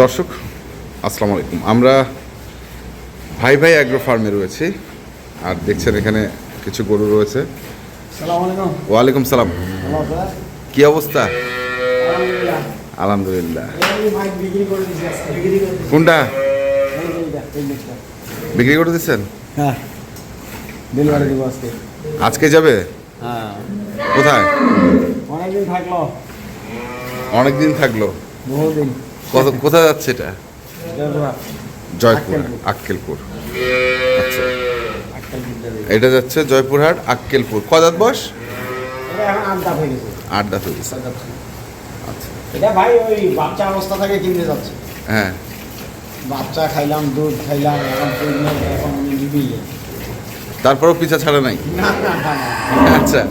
দর্শক আসসালামু আলাইকুম। আমরা ভাই ভাই অ্যাগ্রো ফার্মে রয়েছি আর দেখছেন এখানে কিছু গরু রয়েছে। ওয়ালাইকুম সালাম। কি অবস্থা? আলহামদুলিল্লাহ। কোনটা। বিক্রি করে দিচ্ছেন হ্যাঁ। আজকে। যাবে? হ্যাঁ। কোথায়? অনেকদিন থাকল। অনেক দিন থাকল। বহুদিন। কোথায় যাচ্ছে এটা? জয়পুরহাট। জয়পুর আক্কেলপুর। আচ্ছা। এটা যাচ্ছে জয়পুরহাট আক্কেলপুর। কদাত বস আড্ডা হয়ে গেছে। আচ্ছা। এটা ভাই ওই বাচ্চা অবস্থা থেকে কিনতে যাচ্ছে। হ্যাঁ। বাচ্চা খাইলাম দুধ খাইলাম এখন pregnant, এখন নিবি। তারপরেও পিছা ছাড়া নাই? আচ্ছা।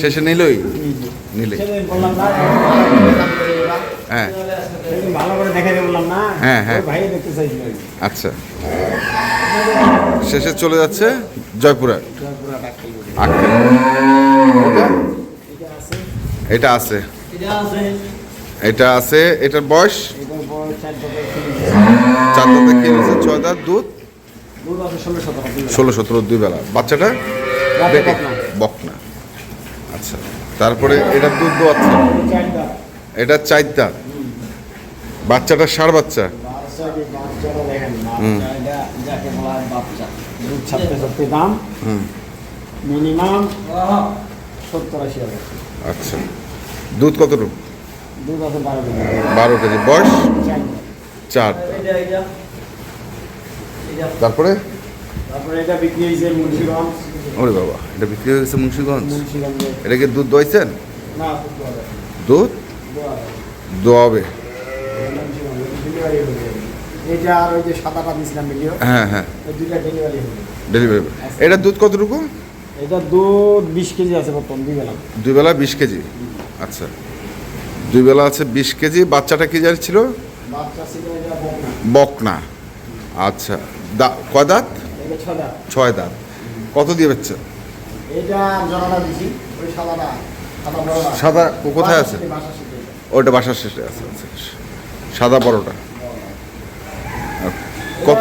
শেষে নিলই। নিলে। হ্যাঁ। ভালো করে দেখাতে বললাম না। হ্যাঁ, হ্যাঁ। ভাই দেখতে চাইছিল আচ্ছা। শেষে চলে যাচ্ছে আক্কেলপুর। এটা আছে। এটা আছে। এটা আছে। এটা আছে। এটার বয়স? চার দাঁতে ছয় দাঁত দুধ? ষোলো সতেরো দুই বেলা। বাচ্চাটা? বকনা। বকনা। আচ্ছা। তারপরে এটার দুধ দোয়াচ্ছে এটা চার দাঁত। বাচ্চাটা ষাঁড় বাচ্চা। দাম মিনিমাম সত্তর আশি হাজার। আচ্ছা। দুধ কতটুকু দুধ আছে বারো কেজি। বয়স? চার। তারপরে? তারপরে এটা বিক্রি হয়েছে মুন্সিগঞ্জ। ওরে বাবা এটা বিক্রি হয়ে গেছে মুন্সিগঞ্জ? মুন্সিগঞ্জে। এটা কি দুধ দইছেন না দুধ দুধ? দোয়াবে ডেলিভারি হয়ে যাবে। এটা আর ওই যে সাদাটা দিয়েছিলাম ভিডিও হ্যাঁ হ্যাঁ। ওই দুইটা ডেলিভারি ডেলিভারি এটা দুধ কতটুকু? এটা দুধ বিশ কেজি আছে বর্তমান দুই বেলা। দুই বেলা বিশ কেজি? আচ্ছা। দুই বেলা আছে বিশ কেজি। বাচ্চাটা কি জানি ছিল? বকনা। আচ্ছা। দা কয় দাঁত? ছয় দাঁত। কত দিয়ে বেচছে? সাদা ও কোথায় আছে? বাসার ওটা বাসার শেষে আছে আচ্ছা। সাদা বড়টা। কত।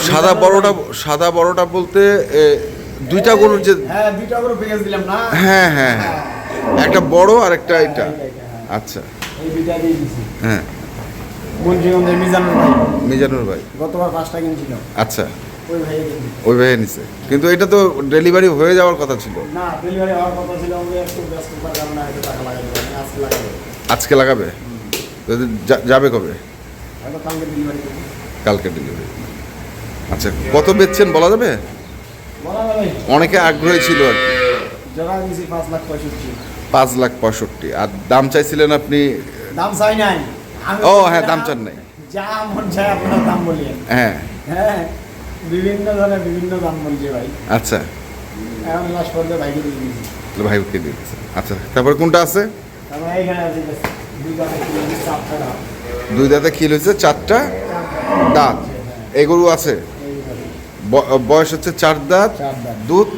সাদা বড়টা সাদা বড়টা বলতে দুইটা গরুর যে হ্যাঁ দুইটা করে প্যাকেজ দিলাম না? হ্যাঁ হ্যাঁ হ্যাঁ। একটা বড় আর একটা এটা। আচ্ছা। এই দুইটা দিয়ে দিছি। হ্যাঁ। মিজানুর ভাই। মিজানুর ভাই। গতবার পাঁচটা কিনছিল। আচ্ছা। ওই ভাই ওই ভাইয়ের নিচে কিন্তু এটা তো ডেলিভারি হয়ে যাওয়ার কথা ছিল। না ডেলিভারি হওয়ার কথা ছিল। আমাদের একটু ব্যস্ত থাকার কারণে টাকা লাগাই আজকে লাগাবো। আজকে লাগাবে? যা- যাবে কবে? কালকে ডেলিভারি আচ্ছা কত বেচছেন বলা যাবে? অনেকে আগ্রহী ছিল আর কি। পাঁচ লাখ পঁয়ষট্টি। আর দাম চাইছিলেন আপনি? দাম চাই নাই। ও, হ্যাঁ, দাম চান নাই। যা মন চায় আপনার দাম হ্যাঁ। হ্যাঁ বিভিন্ন ধরনের বিভিন্ন দাম বলছে ভাই। আচ্ছা। এখন লাস্ট পর্যন্ত ভাইকে দিয়ে দিয়েছি। ভাইকে দিয়ে আচ্ছা তারপরে কোনটা আছে? তারপরে এইখানে আছে দুই কিলো দাঁতে খিল হয়েছে চারটা দাঁত। এই গরু আছে। বয়স হচ্ছে চার দাঁত দুধ।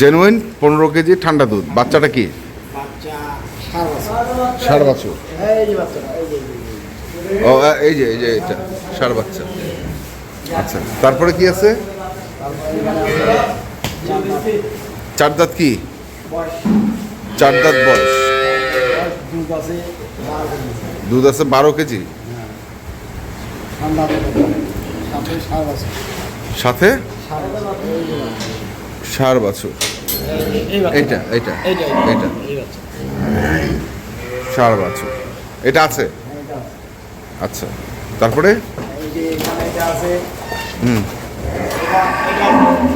জেনুইন পনেরো কেজি ঠান্ডা দুধ। বাচ্চাটা কি? ষাট বছর। ও এই যে এই যে এটা ষাট বাচ্চা। আচ্ছা তারপরে কি আছে? চার দাঁত। কি? চার দাঁত বয়স। দুধ আছে বারো কেজি দুধ আছে বারো কেজি? হ্যাঁ। সাথে সার সার বছর। এইটা এইটা এইটা এই বাচ্চা এটা আছে? হ্যাঁ, এটা আছে। আচ্ছা। তারপরে? হুম।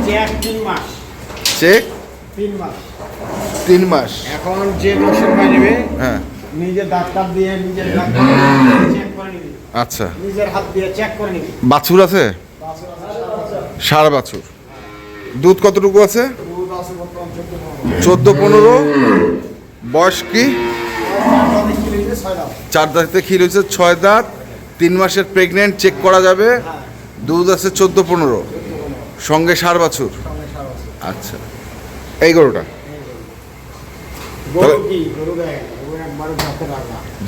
চেক তিন মাস। চেক? তিন মাস। তিন মাস। এখন যে মাসের ভাই হ্যাঁ। নিজের ডাক্তার দিয়ে নিজের ডাক্তার চেক করে নিবি। আচ্ছা। নিজের হাত দিয়ে চেক করে নিবি। বাছুর আছে? ষাট বাছুর। দুধ কতটুকু আছে? দুধ চোদ্দ পনেরো। বয়স কি? চার দিতে ক্ষীর হয়েছে ছয় দাঁত। তিন মাসের প্রেগনেন্ট চেক করা যাবে। হ্যাঁ। দুধ আছে চোদ্দ পনেরো। সঙ্গে সার বাছুর। সঙ্গে সার আছে আচ্ছা। এই গরুটা গরু কি গরু দেখ ও একবারে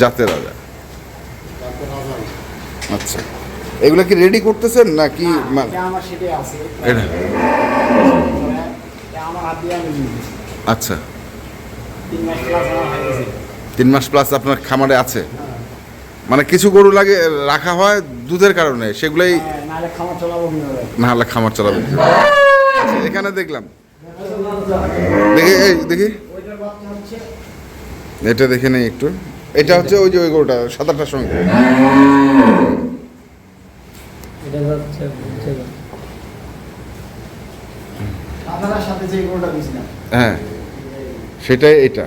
জাতের রাজা। আচ্ছা। এগুলো কি রেডি করতেছেন নাকি আচ্ছা। তিন মাস প্লাস আপনার খামারে আছে। হ্যাঁ। মানে কিছু গরু লাগে রাখা হয় দুধের কারণে সেগুলোই হ্যাঁ, না হলে খামার চালাবে আচ্ছা, এখানে দেখলাম। দেখি এই দেখি। এটা দেখে নেই একটু। এটা হচ্ছে ওই যে ওই গরুটা সাতারটার সঙ্গে। হ্যাঁ সেটাই এটা।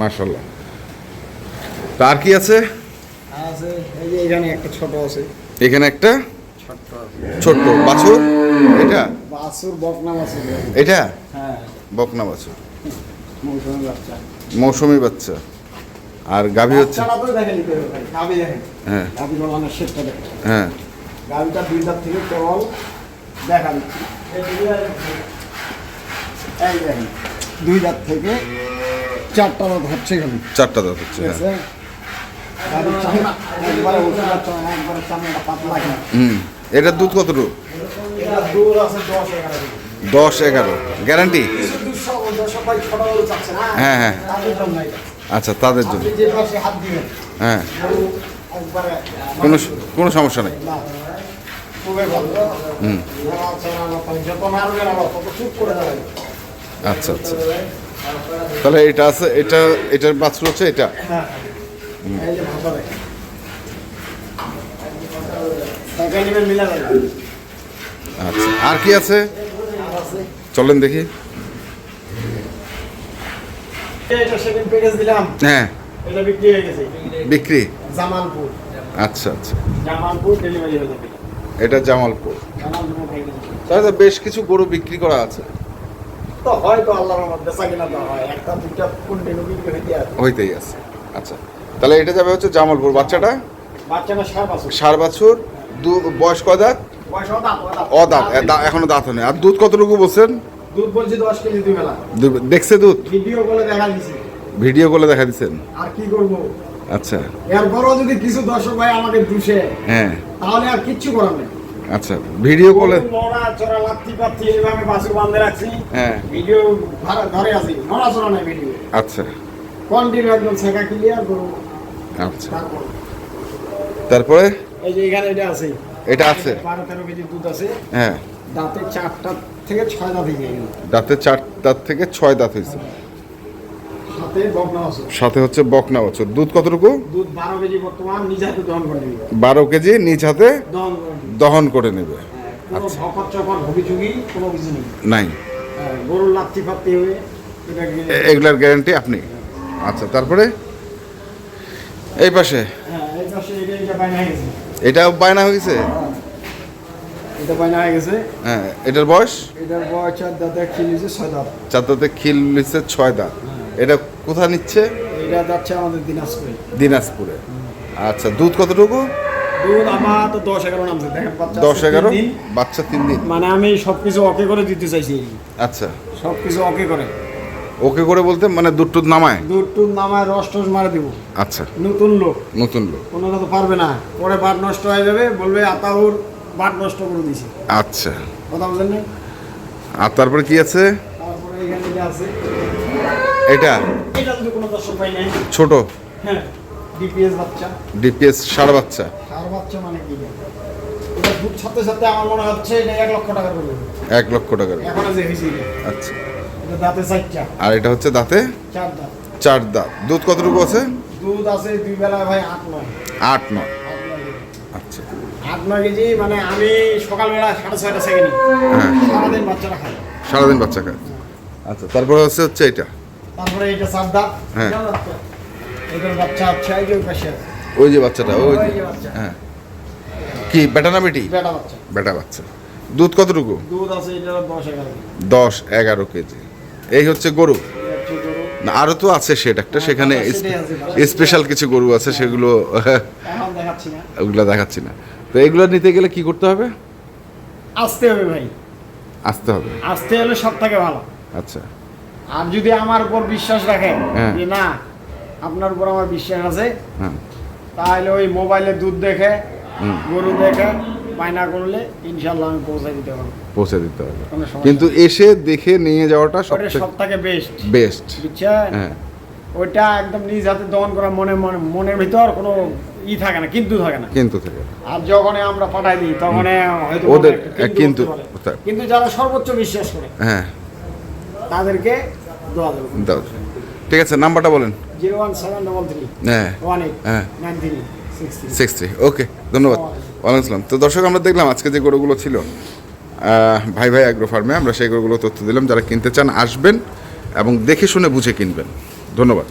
মাশাল্লাহ তা আর কি আছে? এখানে একটা ছোট আছে। এখানে একটা? ছোট্ট ছোট্ট। বাছুর? এটা? বাসুর বকনাম আছে এটা? হ্যাঁ। বকনা বাছুর মৌসুমি বাচ্চা। মৌসুমি বাচ্চা। আর গাভী হচ্ছে? হ্যাঁ। হ্যাঁ। গাবিটা দুই দাঁত থেকে কেবল দেখা দিচ্ছি। এই দেখেন দুই দাঁত থেকে চারটা দাঁত হচ্ছে এখানে চারটা দাঁত হচ্ছে হ্যাঁ। একবারে পাতলা হুম। এটার দুধ কতটুকু? দশ এগারো। গ্যারান্টি? হ্যাঁ, হ্যাঁ। আচ্ছা তাদের জন্য। হ্যাঁ। কোনো কোনো সমস্যা নেই। হুম। আচ্ছা আচ্ছা। তাহলে এটা আছে এটা এটার বাছুর হচ্ছে এটা। আচ্ছা আর কি আছে? চলেন দেখি। হ্যাঁ। বিক্রি? জামালপুর আচ্ছা আচ্ছা। জামালপুর ডেলিভারি এটা জামালপুর। তাহলে বেশ কিছু গরু বিক্রি করা আছে। তো হয়তো আল্লাহর বেচা কিনা দেওয়া হয়। একটা দুইটা কন্টিনিউ বিক্রি হইতে আছে হইতেই আছে। আচ্ছা তাহলে এটা যাবে হচ্ছে জামালপুর। বাচ্চাটা? বাচ্চাটা সার বাছুর। সার বাছুর। দু বয়স কয় দাঁত? বয়স অদাঁত ও দাঁত এখনও দাঁত হয়নি। আর দুধ কতটুকু বলছেন? দুধ বলছি দশ কেজি দুই বেলা। দেখছে দুধ? ভিডিও করে দেখা দিছি। ভিডিও করে দেখা দিচ্ছেন আর কি করব? আচ্ছা। এরপরও যদি কিছু দর্শক ভাই আমাকে দুষে হ্যাঁ। তাহলে আর কিচ্ছু করার নেই। আচ্ছা ভিডিও কলে নড়া চড়া লাত্তি পাত্তি এইভাবে বাসু বান্ধে রাখছি। হ্যাঁ। ভিডিও ধরে- আছি। নড়া চড়া নাই ভিডিও। আচ্ছা। কন্টিনিউ একদম শেখা ক্লিয়ার করব। আচ্ছা। তারপর। তারপরে? এই যে এখানে এটা আছে। এটা আছে। বারো তেরো কেজি দুধ আছে। হ্যাঁ। দাঁতে চারটা থেকে ছয় দাঁত হয়ে গেল দাঁতে চার দাঁত থেকে ছয় দাঁত হয়েছে। সাথে হচ্ছে বকনা বছর। দুধ কতটুকু? দুধ বারো কেজি বর্তমান নিজে হাতে দহন করে দিবি বারো কেজি নিজ হাতে দহন করে দিবি দহন করে নেবে। কোনো কিছু নেই। হ্যাঁ, গরুর লাত্তি ফাত্তি হয়ে এগুলার গ্যারান্টি আপনি? আচ্ছা তারপরে? এই পাশে। হ্যাঁ এই পাশে এটা এটা বাইনা গেছে। এটা বায়না হয়ে গেছে? এটা বাইনা হয়ে গেছে। হ্যাঁ এটার বয়স? এটার বয়স চার দাঁতে খিলিছে ছয় দাঁত। চার দাঁতে খিল নিচ্ছে ছয় দাঁত। এটা কোথা নিচ্ছে? এটা যাচ্ছে আমাদের দিনাজপুরে। দিনাজপুরে। আচ্ছা দুধ কতটুকু? দুধ আমার তো দশ এগারো নামছে দেখেন দশ এগারো। বাচ্চা তিন দিন। মানে আমি সব কিছু ওকে করে দিতে চাইছি। আচ্ছা। সব কিছু ওকে করে। ওকে করে বলতে মানে দুধ টুধ নামায়? দুধ টুধ নামায় রস টস মারে দিব। আচ্ছা। নতুন লোক। নতুন লোক। ওনারা তো পারবে না। পরে বাট নষ্ট হয়ে যাবে বলবে আতাউর বাট নষ্ট করে দিছে আচ্ছা। কথা বলছেন না আর তারপরে কি আছে? তারপরে এখানে যে আছে। এটা? এটা যদি কোনো দর্শক পাই নাই ছোট? হ্যাঁ ডিপিএস বাচ্চা। ডিপিএস সার বাচ্চা? সার বাচ্চা মানে কি? এটা দুধ সাথে সাথে আমার মনে হচ্ছে এটা এক লক্ষ টাকা করে দেবে। এক লক্ষ টাকার এখন যে হয়েছে আচ্ছা। দাঁতে চারটা। আর এটা হচ্ছে দাঁতে? চার দাঁত। চার দাঁত। দুধ কতটুকু আছে? দুধ আছে দুই বেলায় ভাই আট নয়। আট নয়। আচ্ছা। আট নয় কেজি মানে আমি সকালবেলা সাড়ে ছয়টা সেকেন্ড হ্যাঁ। সারাদিন বাচ্চারা খায়। সারাদিন বাচ্চা খায়। আচ্ছা তারপরে হচ্ছে হচ্ছে এটা তারপরে এটা চার দাঁত। হ্যাঁ। এটার বাচ্চা হচ্ছে এই যে পাশে। ওই যে বাচ্চাটা ওই যে হ্যাঁ। কি বেটা না বেটি? বেটা বাচ্চা। বেটা বাচ্চা। দুধ কতটুকু? দুধ আছে এটা কেজি। এই হচ্ছে গরু। না আরও তো আছে সেট একটা সেখানে স্পেশাল কিছু গরু আছে সেগুলো দেখাচ্ছি না। ওগুলো দেখাচ্ছি না। তো এগুলো নিতে গেলে কি করতে হবে? আসতে হবে ভাই। আসতে হবে। আসতে হলে সব থেকে ভালো। আচ্ছা। আর যদি আমার উপর বিশ্বাস রাখেন হ্যাঁ। যে না আপনার উপর আমার বিশ্বাস আছে হ্যাঁ। তাহলে ওই মোবাইলে দুধ দেখে গরু দেখে বায়না করলে ইনশাল্লাহ আমি পৌঁছে দিতে পারব। পৌঁছে দিতে হবে কিন্তু এসে দেখে নিয়ে যাওয়াটা সব থেকে বেস্ট বেস্ট বুঝছেন? হ্যাঁ। ওইটা একদম নিজ হাতে দহন করা মনে মনে মনের ভিতর কোনো ই থাকে না কিন্তু থাকে না। কিন্তু থেকে। আর যখন আমরা পাঠাই দিই তখন হয়তো ওদের কিন্তু কিন্তু যারা সর্বোচ্চ বিশ্বাস করে হ্যাঁ। তাদেরকে দোয়া দেবো ঠিক আছে নাম্বারটা বলেন। Zero one seven double three. হ্যাঁ। One eight. হ্যাঁ। Nine three. Six three okay ধন্যবাদ। ওয়ালাইকুম আসসালাম। তো দর্শক আমরা দেখলাম আজকে যে গরুগুলো ছিল ভাই ভাই অ্যাগ্রো ফার্মে আমরা সেই গরুগুলো তথ্য দিলাম। যারা কিনতে চান আসবেন এবং দেখে শুনে বুঝে কিনবেন। ধন্যবাদ।